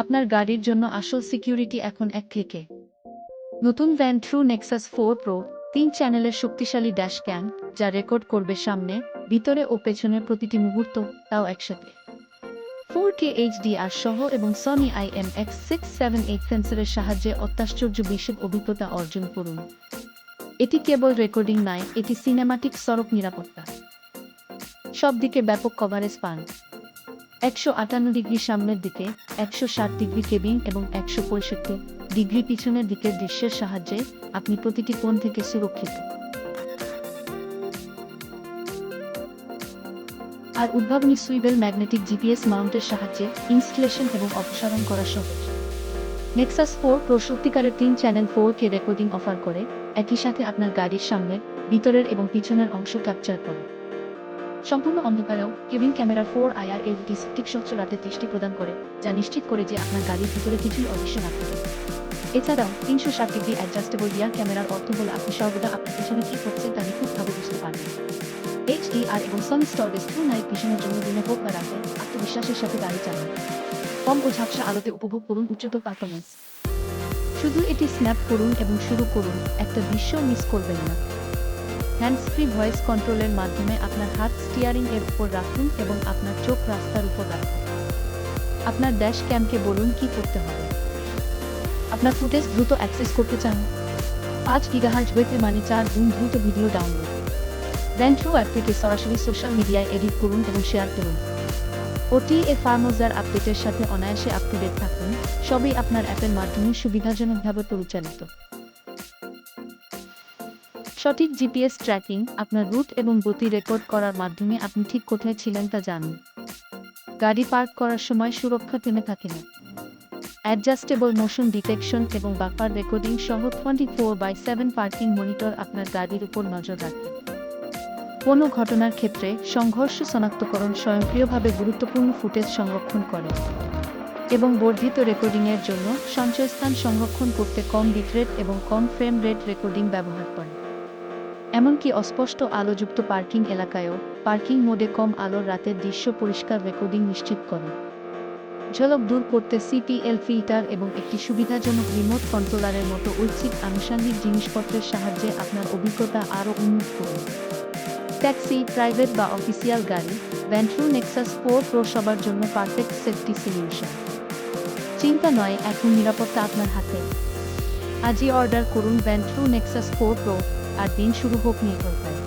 আপনার গাড়ির জন্য আসল সিকিউরিটি এখন এক ক্লিকে নতুন Vantrue Nexus four pro তিন চ্যানেলের শক্তিশালী ড্যাশ ক্যাম যা রেকর্ড করবে সামনে, ভিতরে ও পেছনের প্রতিটি মুহূর্ত, তাও একসাথে। ফোর কে এইচডিআর সহ এবং Sony IMX six seven eight সেন্সরের সাহায্যে অত্যাশ্চর্য বিশেষ অভিজ্ঞতা অর্জন করুন। এটি কেবল রেকর্ডিং নয়, এটি সিনেমাটিক সড়ক নিরাপত্তা। সব দিকে ব্যাপক কভারেজ পান। একশো আটান্ন ডিগ্রি সামনের দিকে, একশো ষাট ডিগ্রি কেবিন এবং একশো পঁয়ষট্টি ডিগ্রি পিছনের দিকের দৃশ্যের সাহায্যে আপনি প্রতিটি কোণ থেকে সুরক্ষিত। আর উদ্ভাবনী সুইবেল ম্যাগনেটিক জিপিএস মাউন্টের সাহায্যে ইনস্টলেশন এবং অপসারণ করা সহজ। নেক্সাস ফোর প্রো সত্যিকারের তিন channel four K recording offer করে, একই সাথে আপনার গাড়ির সামনের, ভিতরের এবং পিছনের অংশ ক্যাপচার করে। সম্পূর্ণ অন্ধকারেও কেবিন ক্যামেরার ফোর আইআর এলইডি ঠিক স্বচ্ছ দৃষ্টি প্রদান করে, যা নিশ্চিত করে যে আপনার গাড়ির ভিতরে কিছুই অদৃশ্য না থাকে। এছাড়াও, তিনশো ষাট ডিগ্রি অ্যাডজাস্টেবল রিয়ার ক্যামেরার অর্থ হলো আপনি সর্বদা আপনার পিছনে কি করছে তা নিখুঁতভাবে বুঝতে পারবেন। এইচডিআর এবং সন স্টরেজ টু নাইট ভিশনের জন্য দিনে হোক বা রাতে আত্মবিশ্বাসের সাথে গাড়ি চালান। কম ও ঝাপসা আলোতে উপভোগ করুন উচ্চতর পারফরমেন্স শুধু এটি স্ন্যাপ করুন এবং শুরু করুন। একটা দৃশ্য মিস করবেন না। হ্যান্ডস ফ্রি ভয়েস কন্ট্রোলের মাধ্যমে আপনার হাত স্টিয়ারিং এর উপর রাখুন এবং আপনার চোখ রাস্তার উপর রাখুন। আপনার ড্যাশ ক্যামকে বলুন কি করতে হবে। আপনার ফুটেজ দ্রুত অ্যাক্সেস করতে চান। পাঁচ গিগাহার্জ হইতে মানে চার গুণ দ্রুত video download then through app থেকে সরাসরি সোশ্যাল মিডিয়ায় এডিট করুন এবং শেয়ার করুন। ওটি এ ফার্মোজার আপডেটের সাথে অনায়াসে আপ টু ডেট থাকুন। সবই আপনার অ্যাপের মাধ্যমে সুবিধাজনকভাবে পরিচালিত। সঠিক জিপিএস ট্র্যাকিং, আপনার রুট এবং গতি রেকর্ড করার মাধ্যমে আপনি ঠিক কোথায় ছিলেন তা জানুন। গাড়ি পার্ক করার সময় সুরক্ষা থেমে থাকে না অ্যাডজাস্টেবল মোশন ডিটেকশন এবং বাফার রেকর্ডিং সহ twenty four by seven parking monitor আপনার গাড়ির উপর নজর রাখবে কোনো ঘটনার ক্ষেত্রে সংঘর্ষ শনাক্তকরণ স্বয়ংক্রিয়ভাবে গুরুত্বপূর্ণ ফুটেজ সংরক্ষণ করে এবং বর্ধিত রেকর্ডিংয়ের জন্য সঞ্চয়স্থান সংরক্ষণ করতে কম বিটরেট এবং কম ফ্রেম রেট রেকর্ডিং ব্যবহার করে। এমনকি অস্পষ্ট আলোযুক্ত পার্কিং এলাকায়ও পার্কিং মোডে কম আলোর রাতের দৃশ্য পরিষ্কার রেকর্ডিং নিশ্চিত করে। ঝলক দূর করতে সিপিএল ফিল্টার এবং একটি সুবিধাজনক রিমোট কন্ট্রোলারের মতো ঐচ্ছিক আনুষঙ্গিক জিনিসপত্রের সাহায্যে আপনার অভিজ্ঞতা আরও উন্নত করুন ট্যাক্সি, প্রাইভেট বা অফিসিয়াল গাড়ি ভ্যান্ট্রু নেক্সাস ফোর প্রো সবার জন্য পারফেক্ট সেফটি সলিউশন। চিন্তা নয়, এখন নিরাপত্তা আপনার হাতে। আজই অর্ডার করুন ভ্যান্ট্রু নেক্সাস ফোর প্রো। আর দিন শুরু হোক নির্ভরতা